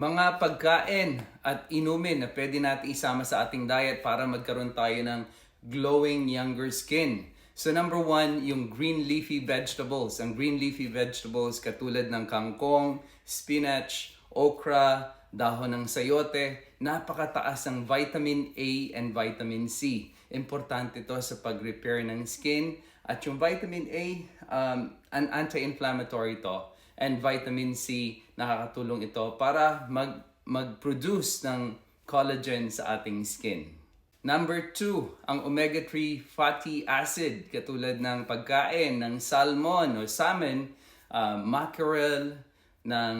Mga pagkain at inumin na pwede natin isama sa ating diet para magkaroon tayo ng glowing younger skin. So number one, yung green leafy vegetables. Ang green leafy vegetables katulad ng kangkong, spinach, okra, dahon ng sayote, napakataas ng vitamin A and vitamin C. Importante to sa pag-repair ng skin. At yung vitamin A, um, an anti-inflammatory to. And vitamin C, nakakatulong ito para mag, mag-produce ng collagen sa ating skin. Number two, ang omega-3 fatty acid, katulad ng pagkain ng salmon o salmon, uh, mackerel, ng,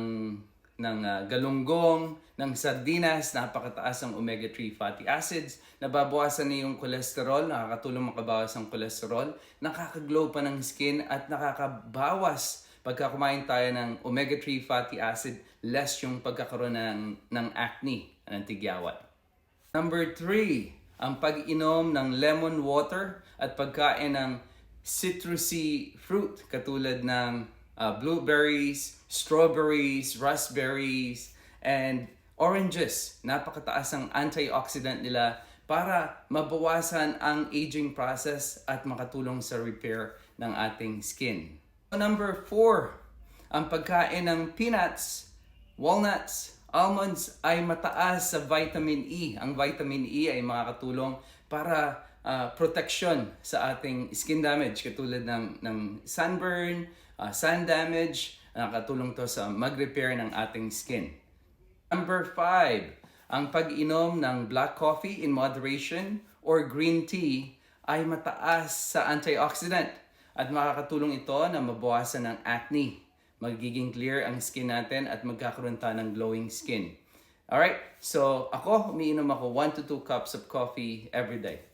ng uh, galunggong, ng sardinas, napakataas ang omega-3 fatty acids, nababawasan na yung cholesterol, nakakatulong makabawas ang cholesterol, nakakaglow pa ng skin at nakakabawas pagka kumain tayo ng omega-3 fatty acid, less yung pagkakaroon ng, ng acne, ng tigyawat. Number three, ang pag-inom ng lemon water at pagkain ng citrusy fruit katulad ng uh, blueberries, strawberries, raspberries, and oranges. Napakataas ang antioxidant nila para mabawasan ang aging process at makatulong sa repair ng ating skin. Number four, ang pagkain ng peanuts, walnuts, almonds ay mataas sa vitamin E. Ang vitamin E ay makakatulong para uh, protection sa ating skin damage katulad ng, ng sunburn, uh, sun damage, nakakatulong to sa mag-repair ng ating skin. Number five, ang pag-inom ng black coffee in moderation or green tea ay mataas sa antioxidant at makakatulong ito na mabawasan ng acne. Magiging clear ang skin natin at magkakaroon tayo ng glowing skin. Alright, so ako, umiinom ako 1 to 2 cups of coffee every day.